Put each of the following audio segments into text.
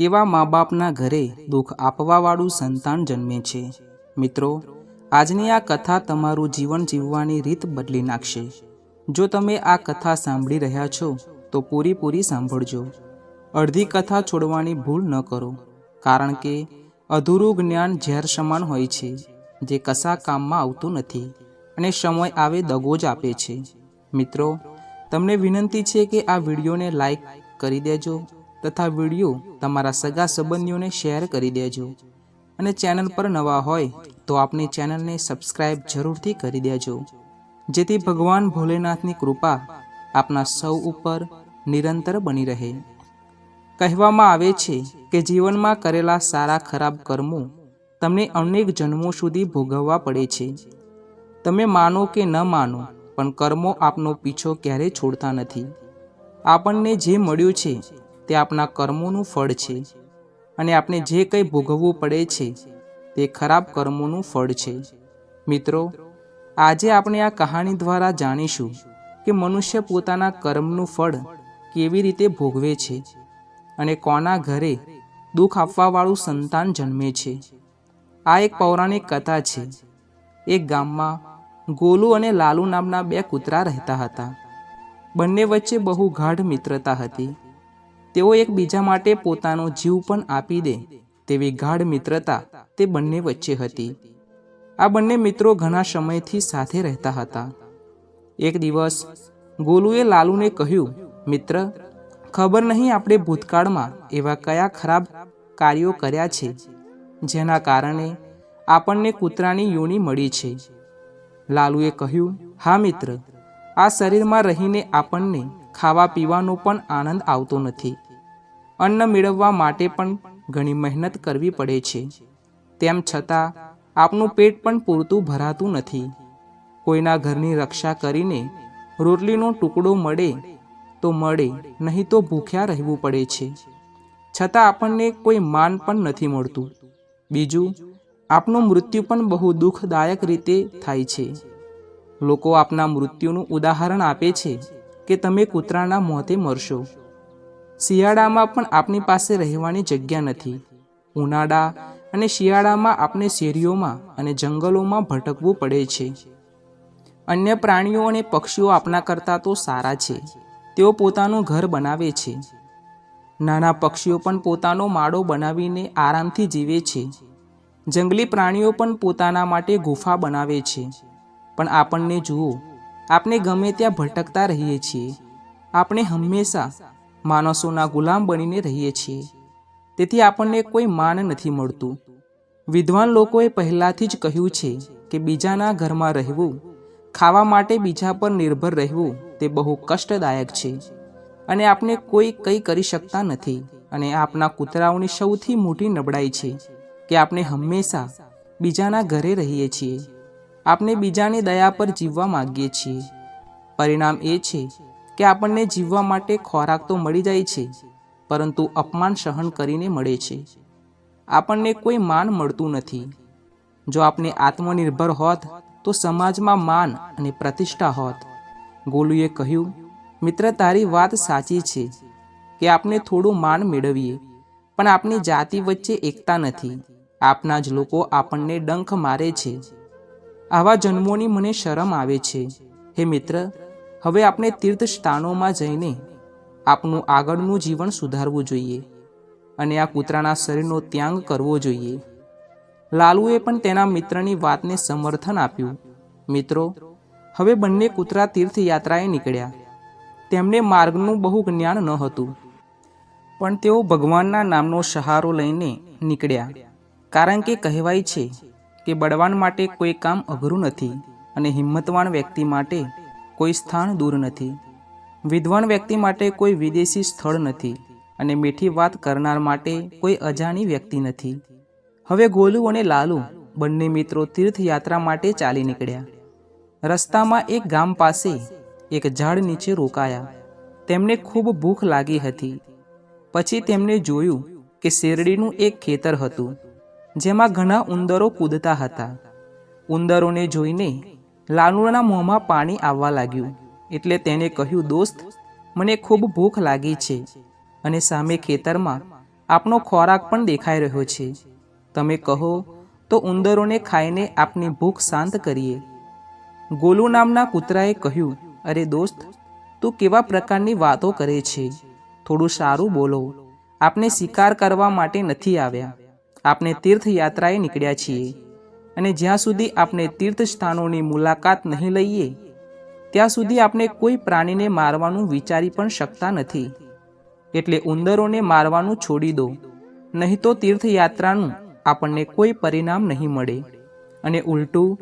કેવા મા બાપના ઘરે દુઃખ આપવાવાળું સંતાન જન્મે છે. મિત્રો, આજની આ કથા તમારું જીવન જીવવાની રીત બદલી નાખશે. જો તમે આ કથા સાંભળી રહ્યા છો, તો પૂરી પૂરી સાંભળજો. અડધી કથા છોડવાની ભૂલ ન કરો, કારણ કે અધૂરું જ્ઞાન ઝેર સમાન હોય છે, જે કશા કામમાં આવતું નથી અને સમય આવે દગો જ આપે છે. મિત્રો, તમને વિનંતી છે કે આ વિડીયોને લાઈક કરી દેજો તથા વીડિયો તમારા સગા સંબંધીઓને શેર કરી દેજો. અને ચેનલ પર નવા હોય તો આપની ચેનલને સબસ્ક્રાઈબ જરૂરથી કરી દેજો. જેથી ભગવાન ભોલેનાથની કૃપા આપના સૌ ઉપર નિરંતર બની રહે. કહેવામાં આવે છે કે જીવનમાં કરેલા સારા ખરાબ કર્મો તમને અનેક જન્મો સુધી ભોગવવા પડે છે. તમે માનો કે ન માનો, પણ કર્મો આપનો પીછો ક્યારેય છોડતા નથી. આપણને જે મળ્યું છે તે આપણા કર્મોનું ફળ છે. અને આપણે જે કંઈ ભોગવવું પડે છે, તે ખરાબ કર્મોનું ફળ છે. મિત્રો, આજે આપણે આ કહાણી દ્વારા જાણીશું કે મનુષ્ય પોતાના કર્મનું ફળ કેવી રીતે ભોગવે છે અને કોના ઘરે દુઃખ આપવાવાળું સંતાન જન્મે છે. આ એક પૌરાણિક કથા છે. એક ગામમાં ગોલુ અને લાલુ નામના બે કૂતરા રહેતા હતા. બંને વચ્ચે બહુ ગાઢ મિત્રતા હતી. તેઓ એકબીજા માટે પોતાનો જીવ પણ આપી દે તેવી ગાઢ મિત્રતા તે બંને વચ્ચે હતી. આ બંને મિત્રો ઘણા સમયથી સાથે રહેતા હતા. એક દિવસ, ગોલુએ લાલુને કહ્યું, મિત્ર, ખબર નહીં આપણે ભૂતકાળમાં એવા કયા ખરાબ કાર્યો કર્યા છે, જેના કારણે આપણને કૂતરાની યોની મળી છે. લાલુએ કહ્યું, હા મિત્ર, આ શરીરમાં રહીને આપણને ખાવા પીવાનો પણ આનંદ આવતો નથી. અન્ન મેળવવા માટે પણ ઘણી મહેનત કરવી પડે છે. તેમ છતાં, આપનું પેટ પણ પૂરતું ભરાતું નથી. કોઈના ઘરની રક્ષા કરીને રોટલીનો ટુકડો મળે તો મળે, નહીં તો ભૂખ્યા રહેવું પડે છે. છતાં આપણને કોઈ માન પણ નથી મળતું. બીજું, આપનું મૃત્યુ પણ બહુ દુઃખદાયક રીતે થાય છે. લોકો આપના મૃત્યુનું ઉદાહરણ આપે છે. કે તમે કૂતરાના મોતે મરશો. શિયાળામાં પણ આપની પાસે રહેવાની જગ્યા નથી. ઉનાળા અને શિયાળામાં આપણે શેરીઓમાં અને જંગલોમાં ભટકવું પડે છે. અન્ય પ્રાણીઓ અને પક્ષીઓ આપણા કરતાં તો સારા છે. તેઓ પોતાનું ઘર બનાવે છે. નાના પક્ષીઓ પણ પોતાનો માળો બનાવીને આરામથી જીવે છે. જંગલી પ્રાણીઓ પણ પોતાના માટે ગુફા બનાવે છે. પણ આપણને જુઓ આપણે ગમે ત્યાં ભટકતા રહીએ છીએ. આપણે હંમેશા માણસોના ગુલામ બનીને રહીએ છીએ. તેથી આપણને કોઈ માન નથી મળતું. વિદ્વાન લોકોએ પહેલાંથી જ કહ્યું છે કે બીજાના ઘરમાં રહેવું, ખાવા માટે બીજા પર નિર્ભર રહેવું તે બહુ કષ્ટદાયક છે. અને આપણે કોઈ કંઈ કરી શકતા નથી અને આપણા કૂતરાઓની સૌથી મોટી નબળાઈ છે કે આપણે હંમેશા બીજાના ઘરે રહીએ છીએ. આપણે બીજાની દયા પર જીવવા માગીએ છીએ. પરિણામ એ છે કે આપણને જીવવા માટે ખોરાક તો મળી જાય છે, પરંતુ અપમાન સહન કરીને મળે છે. આપણને કોઈ માન મળતું નથી. જો આપણે આત્મનિર્ભર હોત, તો સમાજમાં માન અને પ્રતિષ્ઠા હોત. ગોલુએ કહ્યું, મિત્ર, તારી વાત સાચી છે કે આપણે થોડું માન મેળવીએ, પણ આપણી જાતિ વચ્ચે એકતા નથી. આપના જ લોકો આપણને ડંખ મારે છે. આવા જન્મોની મને શરમ આવે છે. હે મિત્ર, હવે આપણે તીર્થ સ્થાનોમાં જઈને આપનું આગળનું જીવન સુધારવું જોઈએ અને આ કૂતરાના શરીરનો ત્યાગ કરવો જોઈએ. લાલુએ પણ તેના મિત્રની વાતને સમર્થન આપ્યું. મિત્રો, હવે બંને કૂતરા તીર્થયાત્રાએ નીકળ્યા. તેમને માર્ગનું બહુ જ્ઞાન ન હતું. પણ તેઓ ભગવાનના નામનો સહારો લઈને નીકળ્યા. કારણ કે કહેવાય છે કે બળવાન માટે કોઈ કામ અઘરું નથી અને હિંમતવાન વ્યક્તિ માટે કોઈ સ્થાન દૂર નથી. વિદ્વાન વ્યક્તિ માટે કોઈ વિદેશી સ્થળ નથી અને મીઠી વાત કરનાર માટે કોઈ અજાણી વ્યક્તિ નથી. હવે ગોલુ અને લાલુ બંને મિત્રો તીર્થયાત્રા માટે ચાલી નીકળ્યા. રસ્તામાં એક ગામ પાસે એક ઝાડ નીચે રોકાયા. તેમને ખૂબ ભૂખ લાગી હતી. પછી તેમને જોયું કે શેરડીનું એક ખેતર હતું. જેમાં ઘણા ઉંદરો કૂદતા હતા. ઉંદરોને જોઈને લાલુના મોંમાં પાણી આવવા લાગ્યું. એટલે તેણે કહ્યું, દોસ્ત, મને ખૂબ ભૂખ લાગી છે અને સામે ખેતરમાં આપનો ખોરાક પણ દેખાઈ રહ્યો છે. તમે કહો તો ઉંદરોને ખાઈને આપની ભૂખ શાંત કરીએ. ગોલુ નામના કૂતરાએ કહ્યું, અરે દોસ્ત, તું કેવા પ્રકારની વાતો કરે છે? થોડું સારું બોલો. આપને શિકાર કરવા માટે નથી આવ્યા. આપણે તીર્થયાત્રાએ નીકળ્યા છીએ. અને જ્યાં સુધી આપણે તીર્થ સ્થાનોની મુલાકાત નહીં લઈએ, ત્યાં સુધી આપણે કોઈ પ્રાણીને મારવાનું વિચારી પણ શકતા નથી. એટલે ઉંદરોને મારવાનું છોડી દો, નહીં તો તીર્થયાત્રાનું આપણને કોઈ પરિણામ નહીં મળે. અને ઉલટું,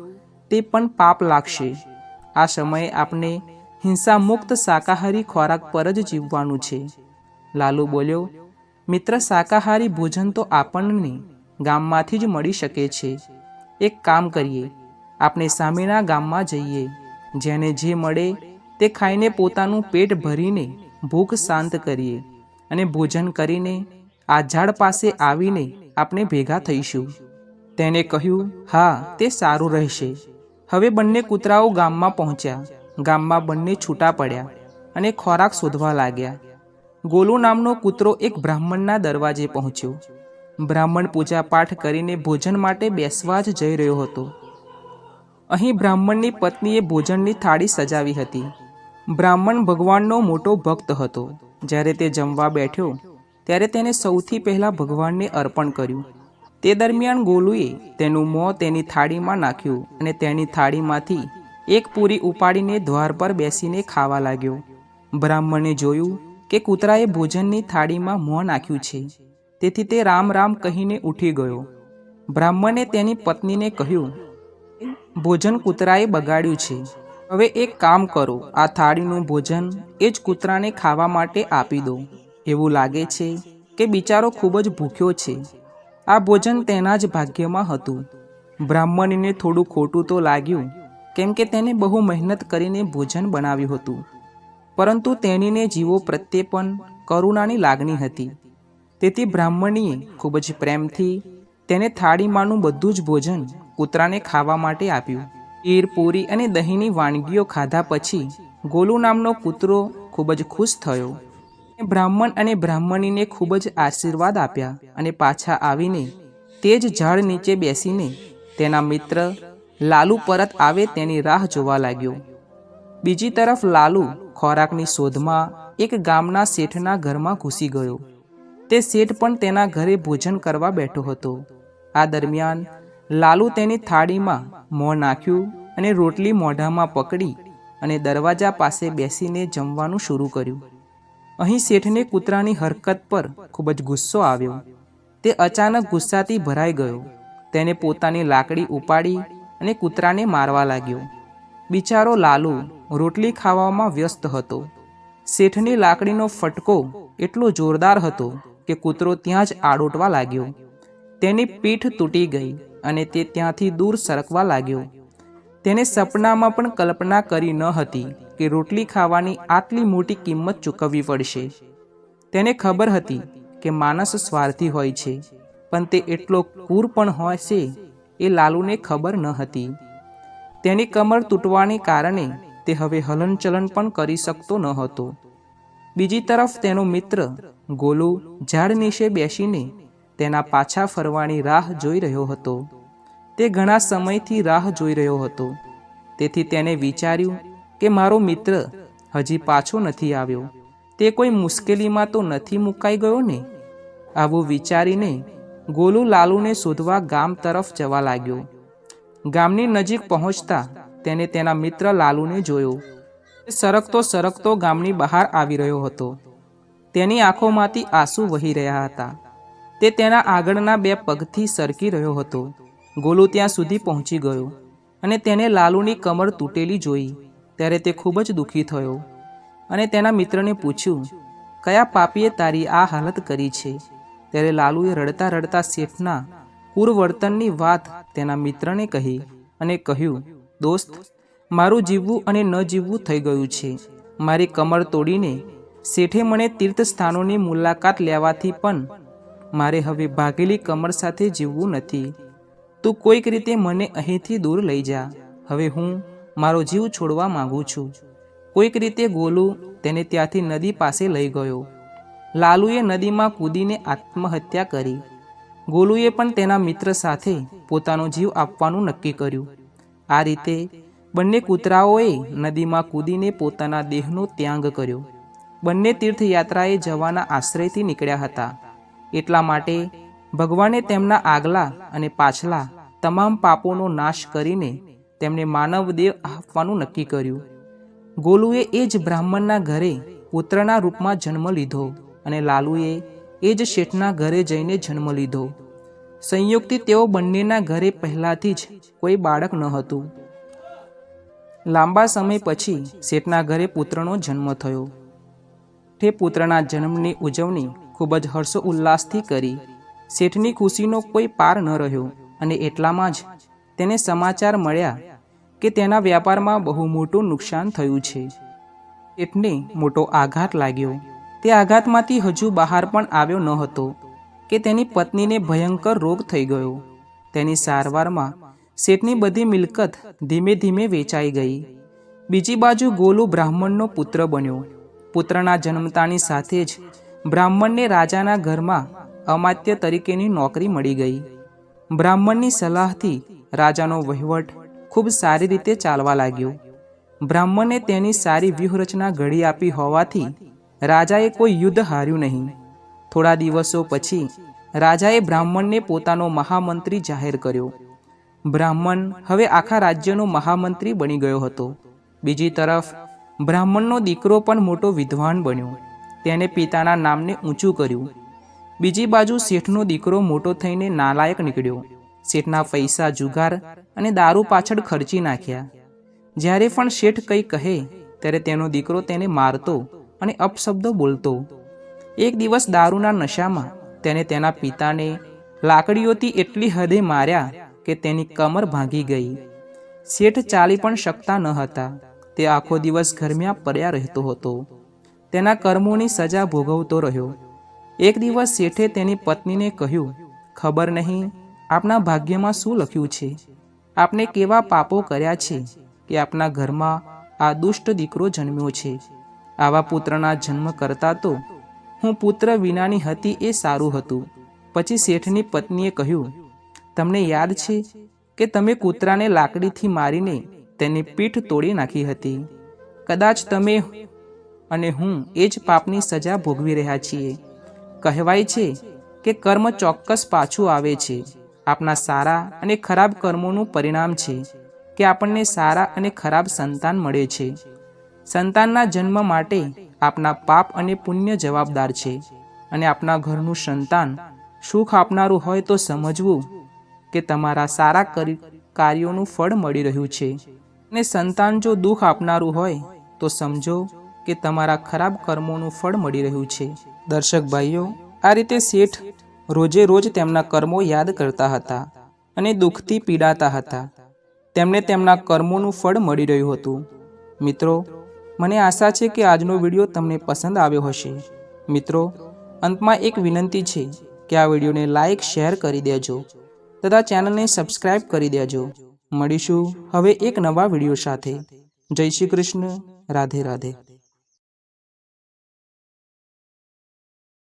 તે પણ પાપ લાગશે. આ સમયે આપણે હિંસા મુક્ત શાકાહારી ખોરાક પર જ જીવવાનું છે. લાલુ બોલ્યો, મિત્ર, શાકાહારી ભોજન તો આપણને ગામમાંથી જ મળી શકે છે. એક કામ કરીએ. આપણે સામેના ગામમાં જઈએ. જેને જે મળે તે ખાઈને પોતાનું પેટ ભરીને ભૂખ શાંત કરીએ અને ભોજન કરીને આ ઝાડ પાસે આવીને આપણે ભેગા થઈશું. તેને કહ્યું, હા, તે સારું રહેશે. હવે બંને કૂતરાઓ ગામમાં પહોંચ્યા. ગામમાં બંને છૂટા પડ્યા અને ખોરાક શોધવા લાગ્યા. ગોલુ નામનો કૂતરો એક બ્રાહ્મણના દરવાજે પહોંચ્યો. બ્રાહ્મણ પૂજા પાઠ કરીને ભોજન માટે બેસવા જ જઈ રહ્યો હતો. અહીં બ્રાહ્મણની પત્નીએ ભોજનની થાળી સજાવી હતી. બ્રાહ્મણ ભગવાનનો મોટો ભક્ત હતો. જ્યારે તે જમવા બેઠ્યો, ત્યારે તેને સૌથી પહેલાં ભગવાનને અર્પણ કર્યું. તે દરમિયાન ગોલુએ તેનું મોં તેની થાળીમાં નાખ્યું અને તેની થાળીમાંથી એક પૂરી ઉપાડીને દ્વાર પર બેસીને ખાવા લાગ્યો. બ્રાહ્મણે જોયું કે કૂતરાએ ભોજનની થાળીમાં મોં નાખ્યું છે. તેથી તે રામ રામ કહીને ઉઠી ગયો. બ્રાહ્મણે તેની પત્નીને કહ્યું, ભોજન કૂતરાએ બગાડ્યું છે. હવે એક કામ કરો, આ થાળીનું ભોજન એ જ કૂતરાને ખાવા માટે આપી દો. એવું લાગે છે કે બિચારો ખૂબ જ ભૂખ્યો છે. આ ભોજન તેના જ ભાગ્યમાં હતું. બ્રાહ્મણીને થોડું ખોટું તો લાગ્યું, કેમ કે તેને બહુ મહેનત કરીને ભોજન બનાવ્યું હતું. પરંતુ તેણીને જીવો પ્રત્યે પણ કરુણાની લાગણી હતી. તેથી બ્રાહ્મણીએ ખૂબ જ પ્રેમથી તેને થાળીમાંનું બધું જ ભોજન કૂતરાને ખાવા માટે આપ્યું. ખીર, પૂરી અને દહીંની વાનગીઓ ખાધા પછી ગોલુ નામનો કૂતરો ખૂબ જ ખુશ થયો. બ્રાહ્મણ અને બ્રાહ્મણીને ખૂબ જ આશીર્વાદ આપ્યા અને પાછા આવીને તે જ ઝાડ નીચે બેસીને તેના મિત્ર લાલુ પરત આવે તેની રાહ જોવા લાગ્યો. બીજી તરફ લાલુ ખોરાકની શોધમાં એક ગામના શેઠના ઘરમાં ઘૂસી ગયો. તે શેઠ પણ તેના ઘરે ભોજન કરવા બેઠો હતો. આ દરમિયાન લાલુ તેની થાળીમાં મોં નાખ્યું અને રોટલી મોઢામાં પકડી અને દરવાજા પાસે બેસીને જમવાનું શરૂ કર્યું. અહીં શેઠને કૂતરાની હરકત પર ખૂબ જ ગુસ્સો આવ્યો. તે અચાનક ગુસ્સાથી ભરાઈ ગયો. તેને પોતાની લાકડી ઉપાડી અને કૂતરાને મારવા લાગ્યો. બિચારો લાલુ રોટલી ખાવામાં વ્યસ્ત હતો. શેઠની લાકડીનો ફટકો એટલો જોરદાર હતો કે કૂતરો ત્યાં જ આડોટવા લાગ્યો. તેની પીઠ તૂટી ગઈ અને તે ત્યાંથી દૂર સરકવા લાગ્યો. તેને સપનામાં પણ કલ્પના કરી ન હતી કે રોટલી ખાવાની આટલી મોટી કિંમત ચૂકવવી પડશે. તેને ખબર હતી કે માણસ સ્વાર્થી હોય છે, પણ તે એટલો ક્રૂર પણ હોય છે એ લાલુને ખબર ન હતી. તેની કમર તૂટવાને કારણે તે હવે હલનચલન પણ કરી શકતો ન હતો. બીજી તરફ તેનો મિત્ર, ગોલુ, ઝાડ નીચે બેસીને તેના પાછા ફરવાની રાહ જોઈ રહ્યો હતો. તે ઘણા સમયથી રાહ જોઈ રહ્યો હતો. તેથી તેને વિચાર્યું કે મારો મિત્ર હજી પાછો નથી આવ્યો. તે કોઈ મુશ્કેલીમાં તો નથી મુકાઈ ગયો ને? આવું વિચારીને ગોલુ લાલુને શોધવા ગામ તરફ જવા લાગ્યો. ગામની નજીક પહોંચતા તેને તેના મિત્ર લાલુને જોયો. સરકતો સરકતો ગામની બહાર આવી રહ્યો હતો. તેની આંખોમાંથી આંસુ વહી રહ્યા હતા. તે તેના આગળના બે પગથી સરકી રહ્યો હતો. ગોલુ ત્યાં સુધી પહોંચી ગયો અને તેને લાલુની કમર તૂટેલી જોઈ. ત્યારે તે ખૂબ જ દુઃખી થયો અને તેના મિત્રને પૂછ્યું, કયા પાપીએ તારી આ હાલત કરી છે? ત્યારે લાલુએ રડતા રડતા શેઠના પૂર્વર્તનની વાત તેના મિત્રને કહી અને કહ્યું, દોસ્ત મારું જીવવું અને ન જીવવું થઈ ગયું છે. મારી કમર તોડીને શેઠે મને તીર્થ સ્થાનોની મુલાકાત લેવાથી પણ મારે હવે ભાગેલી કમર સાથે જીવવું નથી. તું કોઈક રીતે મને અહીંથી દૂર લઈ જા. હવે હું મારો જીવ છોડવા માંગુ છું. કોઈક રીતે ગોલુ તેને ત્યાંથી નદી પાસે લઈ ગયો. લાલુએ નદીમાં કૂદીને આત્મહત્યા કરી. ગોલુએ પણ તેના મિત્ર સાથે પોતાનો જીવ આપવાનું નક્કી કર્યું. આ રીતે બંને કૂતરાઓએ નદીમાં કૂદીને પોતાના દેહનો ત્યાગ કર્યો. બંને તીર્થયાત્રાએ જવાના આશ્રયથી નીકળ્યા હતા. એટલા માટે ભગવાને તેમના આગલા અને પાછલા તમામ પાપોનો નાશ કરીને તેમને માનવ દેહ આપવાનું નક્કી કર્યું. ગોલુએ એ જ બ્રાહ્મણના ઘરે પુત્રના રૂપમાં જન્મ લીધો અને લાલુએ એ જ શેઠના ઘરે જઈને જન્મ લીધો. સંયુક્તિ તેઓ બંનેના ઘરે પહેલાંથી જ કોઈ બાળક ન હતું. લાંબા સમય પછી શેઠના ઘરે પુત્રનો જન્મ થયો. તે પુત્રના જન્મની ઉજવણી ખૂબ જ હર્ષો ઉલ્લાસથી કરી. શેઠની ખુશીનો કોઈ પાર ન રહ્યો અને એટલામાં જ તેને સમાચાર મળ્યા કે તેના વ્યાપારમાં બહુ મોટું નુકસાન થયું છે. શેઠને મોટો આઘાત લાગ્યો. તે આઘાતમાંથી હજુ બહાર પણ આવ્યો ન હતો કે તેની પત્નીને ભયંકર રોગ થઈ ગયો. તેની સારવારમાં શેઠની બધી મિલકત ધીમે ધીમે વેચાઈ ગઈ. બીજી બાજુ ગોલુ બ્રાહ્મણનો પુત્ર બન્યો. પુત્રના જન્મતાની સાથે જ બ્રાહ્મણને રાજાના ઘરમાં અમાત્ય તરીકેની નોકરી મળી ગઈ. બ્રાહ્મણની સલાહથી રાજાનો વહીવટ ખૂબ સારી રીતે ચાલવા લાગ્યો. બ્રાહ્મણે તેની સારી વ્યૂહરચના ઘડી આપી હોવાથી રાજાએ કોઈ યુદ્ધ હાર્યું નહીં. થોડા દિવસો પછી રાજાએ બ્રાહ્મણને પોતાનો મહામંત્રી જાહેર કર્યો. બ્રાહ્મણ હવે આખા રાજ્યનો મહામંત્રી બની ગયો હતો. બીજી તરફ, બ્રાહ્મણનો દીકરો પણ મોટો વિદ્વાન બન્યો. તેને પિતાના નામને ઊંચું કર્યું. બીજી બાજુ શેઠનો દીકરો મોટો થઈને નાલાયક નીકળ્યો. શેઠના પૈસા, જુગાર અને દારૂ પાછળ ખર્ચી નાખ્યા. જ્યારે પણ શેઠ કંઈ કહે, ત્યારે તેનો દીકરો તેને મારતો અને અપશબ્દો બોલતો. એક દિવસ દારૂના નશામાં તેને તેના પિતાને લાકડીઓથી એટલી હદે માર્યા કે તેની કમર ભાંગી ગઈ. શેઠ ચાલી પણ શકતા ન હતા. તે આખો દિવસ ઘરમિયા પડ્યા રહેતો હતો. તેના કર્મોની સજા ભોગવતો રહ્યો. એક દિવસ શેઠે તેની પત્નીને કહ્યું, ખબર નહીં, આપના ભાગ્યમાં શું લખ્યું છે? આપને કેવા પાપો કર્યા છે કે આપના ઘરમાં આ દુષ્ટ દીકરો જન્મ્યો છે? આવા પુત્રના જન્મ કરતા તો હું પુત્ર વિનાની હતી એ સારું હતું. પછી શેઠની પત્નીએ કહ્યું તમને યાદ છે કે તમે કૂતરાને લાકડીથી મારીને તેની પીઠ તોડી નાખી હતી? કદાચ તમે અને હું એ જ પાપની સજા ભોગવી રહ્યા છીએ. કહેવાય છે કે કર્મ ચોક્કસ પાછું આવે છે. આપના સારા અને ખરાબ કર્મોનું પરિણામ છે કે આપણને સારા અને ખરાબ સંતાન મળે છે. સંતાનના જન્મ માટે આપના પાપ અને પુણ્ય જવાબદાર છે અને આપના ઘરનું સંતાન સુખ આપનારું હોય તો સમજવું કે તમારા સારા કરી, કાર્યોનું ફળ મળી રહ્યું છે. અને સંતાન જો દુઃખ આપનારું હોય, તો સમજો કે તમારા ખરાબ કર્મોનું ફળ મળી રહ્યું છે. દર્શક ભાઈઓ, આ રીતે શેઠ રોજે રોજ તેમના કર્મો યાદ કરતા હતા અને દુઃખથી પીડાતા હતા. તેમને તેમના કર્મોનું ફળ મળી રહ્યું હતું. મિત્રો, મને આશા છે કે આજનો વીડિયો તમને પસંદ આવ્યો હશે. મિત્રો, અંતમાં એક વિનંતી છે કે આ વિડીયોને લાઇક શેર કરી દેજો. તથા ચેનલને સબસ્ક્રાઇબ કરી દેજો. મળીશું હવે એક નવા વીડિયો સાથે. જય શ્રી કૃષ્ણ. રાધે રાધે.